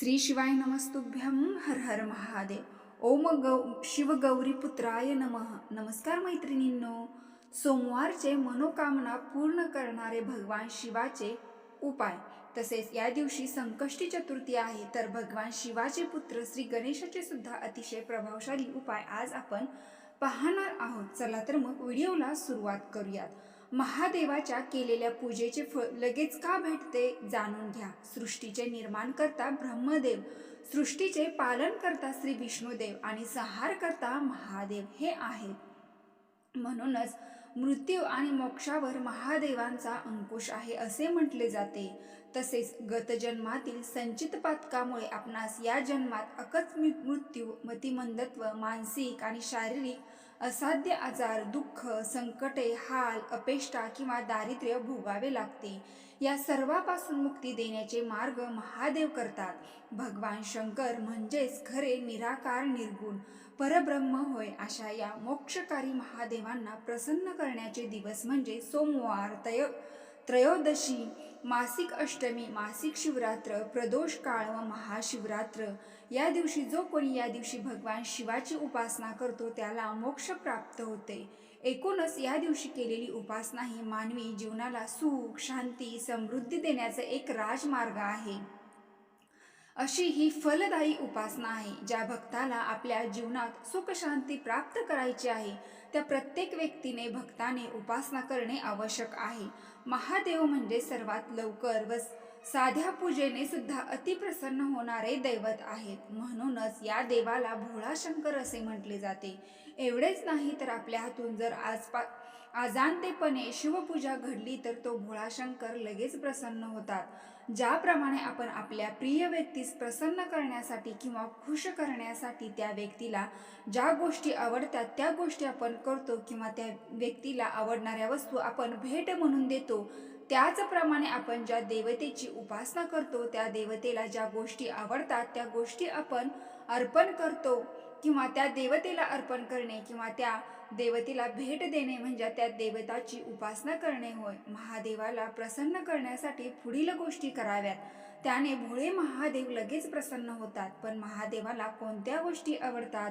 श्री शिवाय नमस्तुभ्यम हर हर महादेव. ओम गौ शिवगौरी पुत्राय नमः. नमस्कार मैत्रिणींनो. सोमवारचे मनोकामना पूर्ण करणारे भगवान शिवाचे उपाय. तसेच या दिवशी संकष्टी चतुर्थी आहे तर भगवान शिवाचे पुत्र श्री गणेशाचे सुद्धा अतिशय प्रभावशाली उपाय आज आपण पाहणार आहोत. चला तर मग व्हिडिओला सुरुवात करूयात. महादेवाच्या केलेल्या पूजेचे फळ लगेच का भेटते जाणून घ्या. सृष्टीचे निर्माण करता ब्रह्मदेव सृष्टीचे पालन करता श्री विष्णुदेव आणि संहार करता महादेव हे आहेत म्हणूनच मृत्यू आणि मोक्षावर महादेवांचा अंकुश आहे असे म्हटले जाते. तसेच गतजन्मातील संचित पातकामुळे आपणास या जन्मात अकस्मित मृत्यू मतिमंदत्व मानसिक आणि शारीरिक असाध्य आजार दुःख संकटे हाल अपेष्टा किंवा दारिद्र्य भोगावे लागते. या सर्वापासून मुक्ती देण्याचे मार्ग महादेव करतात. भगवान शंकर म्हणजेच खरे निराकार निर्गुण परब्रह्म होय अशा या मोक्षकारी महादेवांना प्रसन्न करण्याचे दिवस म्हणजे सोमवार तय त्रयोदशी मासिक अष्टमी मासिक शिवरात्र प्रदोष काळ व महाशिवरात्र. या दिवशी जो कोणी या दिवशी भगवान शिवाची उपासना करतो त्याला मोक्ष प्राप्त होते. एकूणच या दिवशी केलेली उपासना ही मानवी जीवनाला सुख शांती समृद्धी देण्याचा एक राजमार्ग आहे. अशी ही फलदायी उपासना आहे ज्या भक्ताला आपल्या जीवनात सुख शांती प्राप्त करायची आहे. त्या प्रत्येक व्यक्तीने भक्ताने उपासना करणे आवश्यक आहे. महादेव म्हणजे सर्वात लवकर व साध्या पूजेने सुद्धा अतिप्रसन्न होणारे दैवत आहेत. म्हणूनच या देवाला भोळा शंकर असे म्हटले जाते. एवढेच नाही तर आपल्या हातून जर आजपा अजाणतेपणे शिवपूजा घडली तर तो भोळा शंकर लगेच प्रसन्न होतात. ज्याप्रमाणे आपण आपल्या प्रिय व्यक्तीस प्रसन्न करण्यासाठी किंवा खुश करण्यासाठी त्या व्यक्तीला ज्या गोष्टी आवडतात त्या गोष्टी आपण करतो किंवा त्या व्यक्तीला आवडणाऱ्या वस्तू आपण भेट म्हणून देतो त्याचप्रमाणे आपण ज्या देवतेची उपासना करतो त्या देवतेला ज्या गोष्टी आवडतात त्या गोष्टी आपण अर्पण करतो किंवा त्या देवतेला अर्पण करणे किंवा त्या देवतेला भेट देणे म्हणजे त्या देवताची उपासना करणे होय. महादेवाला प्रसन्न करण्यासाठी पुढील गोष्टी कराव्यात. त्याने भोळे महादेव लगेच प्रसन्न होतात पण महादेवाला कोणत्या गोष्टी आवडतात?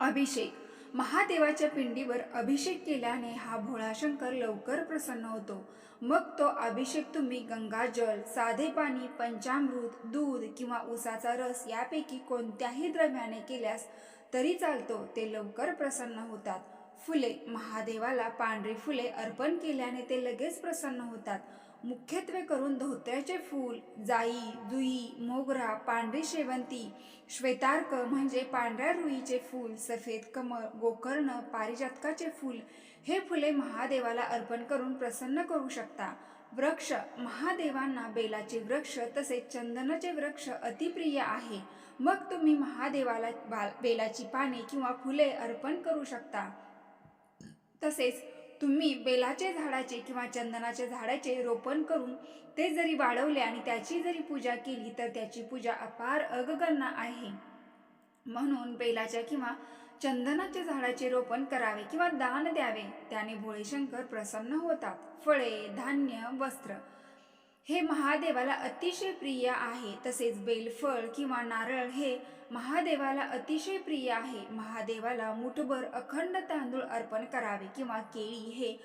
अभिषेक. महादेवाच्या पिंडीवर अभिषेक केल्याने हा भोळा शंकर लवकर प्रसन्न होतो. मग तो अभिषेक तुम्ही गंगाजल साधे पाणी पंचामृत दूध किंवा उसाचा रस यापैकी कोणत्याही द्रव्याने केल्यास तरी चालतो ते लवकर प्रसन्न होतात. फुले महादेवाला पांढरी फुले अर्पण केल्याने ते लगेच प्रसन्न होतात. मुख्यत्वे करून धोत्र्याचे फूल जाई जुई मोगरा पांढरी शेवंती श्वेतार्क म्हणजे पांढऱ्या रुईचे फूल सफेद कमळ गोकर्ण पारिजातकाचे फूल हे फुले महादेवाला अर्पण करून प्रसन्न करू शकता. वृक्ष महादेवांना बेलाचे वृक्ष तसेच चंदनाचे वृक्ष अतिप्रिय आहे. मग तुम्ही महादेवाला बा बेलाची पाने किंवा फुले अर्पण करू शकता. तसेच तुम्ही बेलाचे झाडाचे किंवा चंदनाच्या झाडाचे रोपण करून ते जरी वाढवले आणि त्याची जरी पूजा केली तर त्याची पूजा अपार अगगणना आहे. म्हणून बेलाच्या किंवा चंदनाच्या झाडाचे रोपण करावे किंवा दान द्यावे. त्याने भोळेशंकर प्रसन्न होतात. फळे धान्य वस्त्र हे महादेवाला अतिशय प्रिय आहे. तसेच बेलफळ किंवा नारळ हे महादेवाला अतिशय प्रिय आहे. महादेवाला मुठभर अखंड तांदूळ अर्पण करावे किंवा केळी हे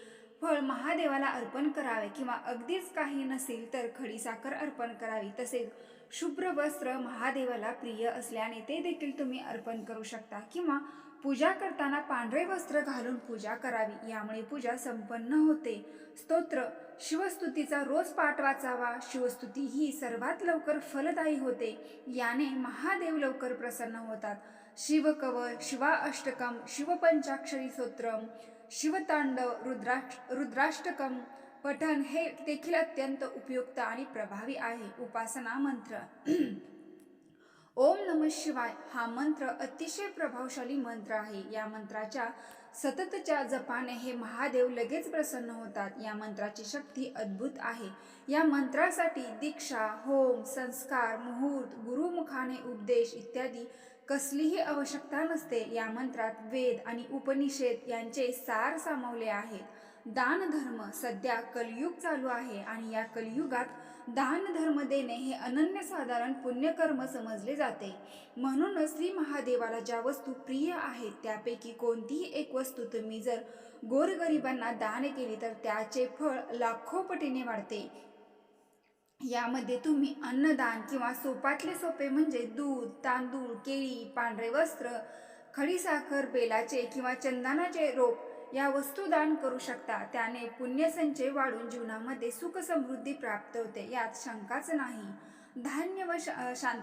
फळ महादेवाला अर्पण करावे किंवा अगदीच काही नसेल तर खडीसाखर अर्पण करावी. तसेच शुभ्र वस्त्र महादेवाला प्रिय असल्याने ते देखील तुम्ही अर्पण करू शकता. किंवा पूजा करताना पांढरे वस्त्र घालून पूजा करावी यामुळे पूजा संपन्न होते. स्तोत्र शिवस्तुतीचा रोज पाठ वाचावा. शिवस्तुती ही सर्वात लवकर फलदायी होते. याने महादेव लवकर प्रसन्न होतात. शिवकव शिवा अष्टकम शिवपंचाक्षरी स्तोत्रम शिवतांडव रुद्राक्ष रुद्राष्टकम पठण हे देखील अत्यंत उपयुक्त आणि प्रभावी आहे. उपासना मंत्र. ओम नम शिवाय हा मंत्र अतिशय प्रभावशाली मंत्र आहे. या मंत्राच्या सततच्या जपाने हे महादेव लगेच प्रसन्न होतात. या मंत्राची शक्ती अद्भुत आहे. या मंत्रासाठी दीक्षा होम संस्कार मुहूर्त गुरुमुखाने उपदेश इत्यादी कसलीही आवश्यकता नसते. या मंत्रात वेद आणि उपनिषेद यांचे सार सामावले आहेत. दान धर्म सध्या कलियुग चालू आहे आणि या कलियुगात दान धर्म देणे हे अनन्यसाधारण पुण्यकर्म समजले जाते. म्हणूनच श्री महादेवाला ज्या वस्तू प्रिय आहेत त्यापैकी कोणतीही एक वस्तू तुम्ही जर गोरगरिबांना दान केली तर त्याचे फळ लाखो पटीने वाढते. यामध्ये तुम्ही अन्नदान किंवा सोपातले सोपे म्हणजे दूध तांदूळ केळी पांढरे वस्त्र खडीसाखर बेलाचे किंवा चंदनाचे रोप या वस्तू दान करू शकता. त्याने पुण्यसंचय वाढून जीवनामध्ये सुख समृद्धी प्राप्त होते. यात शंकाच नाही. धान्य व शांत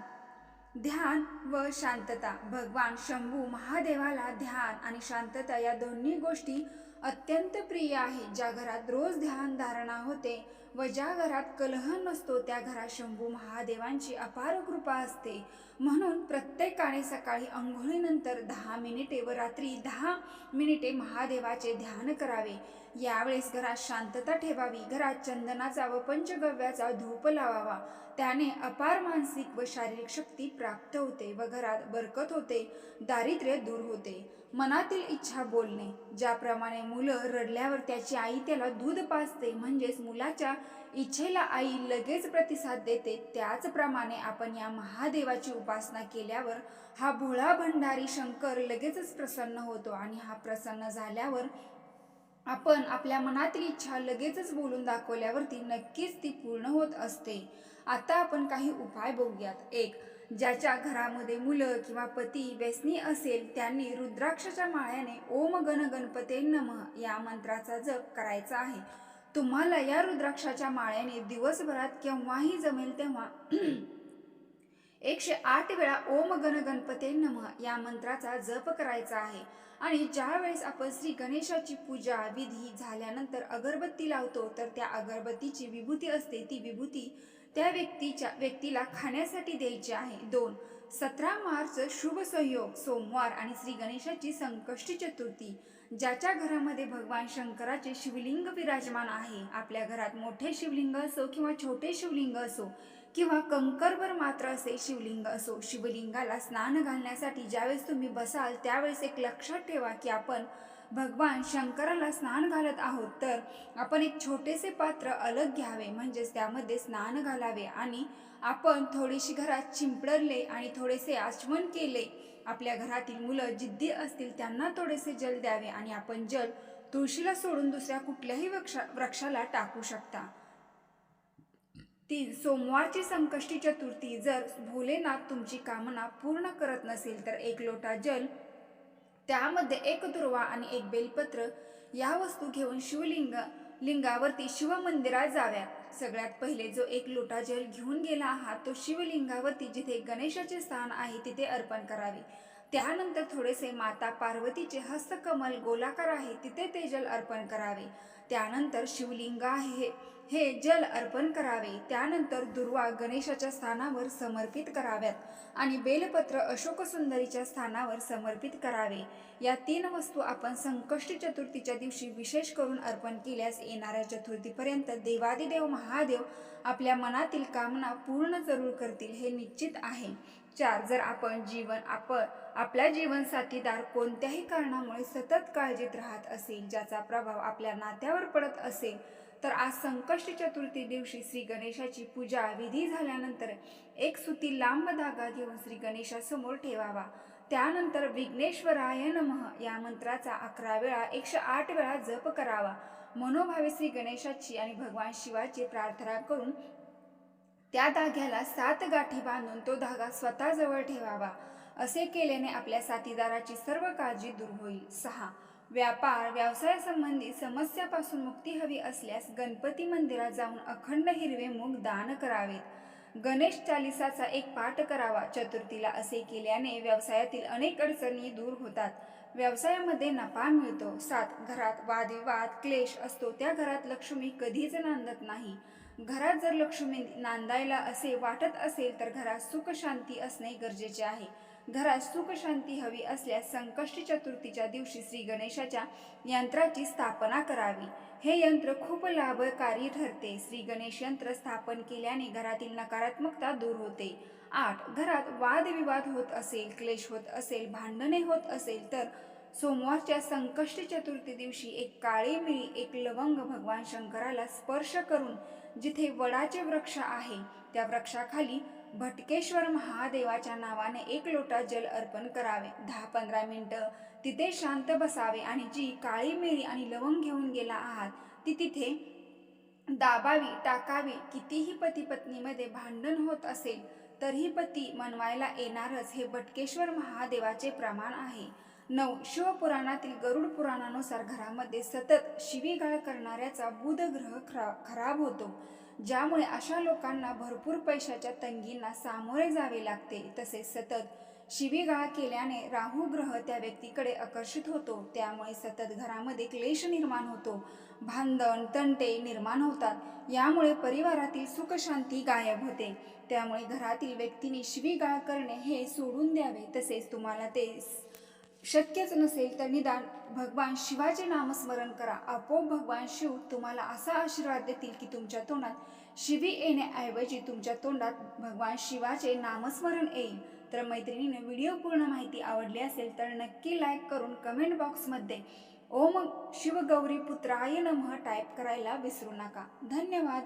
ध्यान व शांतता. भगवान शंभू महादेवाला ध्यान आणि शांतता या दोन्ही गोष्टी अत्यंत प्रिय आहे. ज्या घरात रोज ध्यान धारणा होते व ज्या घरात कलह नसतो त्या घरात शंभू महादेवांची अपार कृपा असते. म्हणून प्रत्येकाने सकाळी आंघोळीनंतर दहा मिनिटे व रात्री दहा मिनिटे महादेवाचे ध्यान करावे. यावेळेस घरात शांतता ठेवावी घरात चंदनाचा व पंचगव्याचा धूप लावावा. त्याने अपार मानसिक व शारीरिक शक्ती प्राप्त होते व घरात बरकत होते दारिद्र्य दूर होते. मनातील इच्छा बोलणे ज्याप्रमाणे मुलं रडल्यावर त्याची आई त्याला दूध पाजते म्हणजेच मुलाच्या इच्छेला आई लगेच प्रतिसाद देते. त्याचप्रमाणे आपण या महादेवाची उपासना केल्यावर हा भोळा भंडारी शंकर लगेचच प्रसन्न होतो आणि हा प्रसन्न झाल्यावर आपण आपल्या मनातील इच्छा लगेचच बोलून दाखवल्यावरती नक्कीच ती पूर्ण होत असते. आता आपण काही उपाय बघूयात. एक ज्याच्या घरामध्ये मुलं किंवा पती व्यसनी असेल त्यांनी रुद्राक्षाच्या माळ्याने ओम गण गणपते नम या मंत्राचा जप करायचा आहे. तुम्हाला या रुद्राक्षाच्या माळ्याने दिवसभरात केव्हाही जमेल तेव्हा एकशे आठ वेळा ओम गण गणपते नम या मंत्राचा जप करायचा आहे. आणि ज्या वेळेस आपण श्री गणेशाची पूजा विधी झाल्यानंतर अगरबत्ती लावतो तर त्या अगरबत्तीची विभूती असते. ती विभूती त्या व्यक्तीच्या व्यक्तीला खाण्यासाठी द्यायची आहे. दोन सतरा मार्च शुभ संयोग सोमवार आणि श्री गणेशाची संकष्टी चतुर्थी ज्याच्या घरामध्ये भगवान शंकराचे शिवलिंग विराजमान आहे. आपल्या घरात मोठे शिवलिंग असो किंवा छोटे शिवलिंग असो किंवा कंकरवर मात्र असे शिवलिंग असो शिवलिंगाला स्नान घालण्यासाठी ज्यावेळेस तुम्ही बसाल त्यावेळेस एक लक्षात ठेवा की आपण भगवान शंकराला स्नान घालत आहोत तर आपण एक छोटेसे पात्र अलग घ्यावे. म्हणजेच त्यामध्ये स्नान घालावे आणि आपण थोडीशी घरात चिंपडले आणि थोडेसे आचमन केले. आपल्या घरातील मुलं जिद्दी असतील त्यांना थोडेसे जल द्यावे आणि आपण जल तुळशीला सोडून दुसऱ्या कुठल्याही वृक्षा वृक्षाला टाकू शकता. तीन सोमवारची संकष्टी चतुर्थी. जर भोलेनाथ तुमची कामना पूर्ण करत नसेल तर एक लोटा जल त्यामध्ये एक दुर्वा आणि एक बेलपत्र या वस्तू घेऊन शिवलिंग लिंगावरती शिवमंदिरात जाव्यात सगळ्यात पहिले जो एक लोटा जल घेऊन गेला आहात तो शिवलिंगावरती जिथे गणेशाचे स्थान आहे तिथे अर्पण करावे. त्यानंतर थोडेसे माता पार्वतीचे हस्तकमल गोलाकार आहे तिथे ते जल अर्पण करावे. त्यानंतर शिवलिंग आहे हे जल अर्पण करावे. त्यानंतर दुर्वा गणेशाच्या स्थानावर समर्पित कराव्यात आणि बेलपत्र अशोक सुंदरीच्या स्थानावर समर्पित करावे. या तीन वस्तू आपण संकष्टी चतुर्थीच्या दिवशी विशेष करून अर्पण केल्यास येणाऱ्या चतुर्थीपर्यंत देवादिदेव महादेव आपल्या मनातील कामना पूर्ण जरूर करतील हे निश्चित आहे. चार जर आपण जीवन आपण आपला जीवन साथीदार कोणत्याही कारणामुळे सतत काळजीत राहत असेल ज्याचा प्रभाव आपल्या नात्यावर पडत असेल तर आज संकष्ट चतुर्थी दिवशी श्री गणेशाची पूजा विधी झाल्यानंतर एक सुती लांब धागा घेऊन श्री गणेशासमोर ठेवावा. त्यानंतर विघ्नेश्वराय नमः या मंत्राचा अकरा वेळा एकशे आठ वेळा जप करावा. मनोभावे श्री गणेशाची आणि भगवान शिवाची प्रार्थना करून त्या धाग्याला सात गाठी बांधून तो धागा स्वतःजवळ ठेवावा. असे केल्याने आपल्या साथीदाराची सर्व काळजी दूर होईल. सहा व्यापार व्यवसायासंबंधी समस्यापासून मुक्ती हवी असल्यास गणपती मंदिरात जाऊन अखंड हिरवे मूग दान करावेत. गणेश चालिसाचा एक पाठ करावा. चतुर्थीला असे केल्याने व्यवसायातील अनेक अडचणी दूर होतात. व्यवसायामध्ये नफा मिळतो. सात घरात वादविवाद क्लेश असतो. त्या घरात लक्ष्मी कधीच नांदत नाही. घरात जर लक्ष्मी नांदायला असे वाटत असेल तर घरात सुख शांती असणे गरजेचे आहे. घरात सुख शांती हवी असल्यास संकष्टी चतुर्थीच्या दिवशी श्री गणेशाच्या यंत्राची स्थापना करावी. हे यंत्र खूप लाभकारी ठरते. श्री गणेश यंत्र स्थापन केल्याने घरातील नकारात्मकता दूर होते. आठ. घरात वादविवाद होत असेल क्लेश होत असेल भांडणे होत असेल तर सोमवारच्या संकष्टी चतुर्थी दिवशी एक काळी मिळी एक लवंग भगवान शंकराला स्पर्श करून जिथे वडाचे वृक्ष आहे त्या वृक्षाखाली भटकेश्वर महादेवाच्या नावाने एक लोटा जल अर्पण करावे. दहा पंधरा मिनटं तिथे शांत बसावे आणि जी काळी मिरी आणि लवंग घेऊन गेला आहात ती तिथे दाबावी टाकावी कितीही पती पत्नीमध्ये भांडण होत असेल तरीही पती मनवायला येणारच हे भटकेश्वर महादेवाचे प्रमाण आहे. नऊ. शिवपुराणातील गरुड पुराणानुसार घरामध्ये सतत शिवीगाळ करणाऱ्याचा बुध ग्रह खरा खराब होतो. ज्यामुळे अशा लोकांना भरपूर पैशाच्या तंगींना सामोरे जावे लागते. तसेच सतत शिवीगाळ केल्याने राहू ग्रह त्या व्यक्तीकडे आकर्षित होतो. त्यामुळे सतत घरामध्ये क्लेश निर्माण होतो. भांडण तंटे निर्माण होतात. यामुळे परिवारातील सुखशांती गायब होते. त्यामुळे घरातील व्यक्तीने शिवीगाळ करणे हे सोडून द्यावे. तसेच तुम्हाला ते शक्यच नसेल तर निदान भगवान शिवाचे नामस्मरण करा. आपोआप भगवान शिव तुम्हाला असा आशीर्वाद देतील की तुमच्या तोंडात शिवी येण्याऐवजी तुमच्या तोंडात भगवान शिवाचे नामस्मरण येईल. तर मैत्रिणीने व्हिडिओ पूर्ण माहिती आवडली असेल तर नक्की लाईक करून कमेंट बॉक्समध्ये ओम शिवगौरी पुत्राय नमः टाईप करायला विसरू नका. धन्यवाद.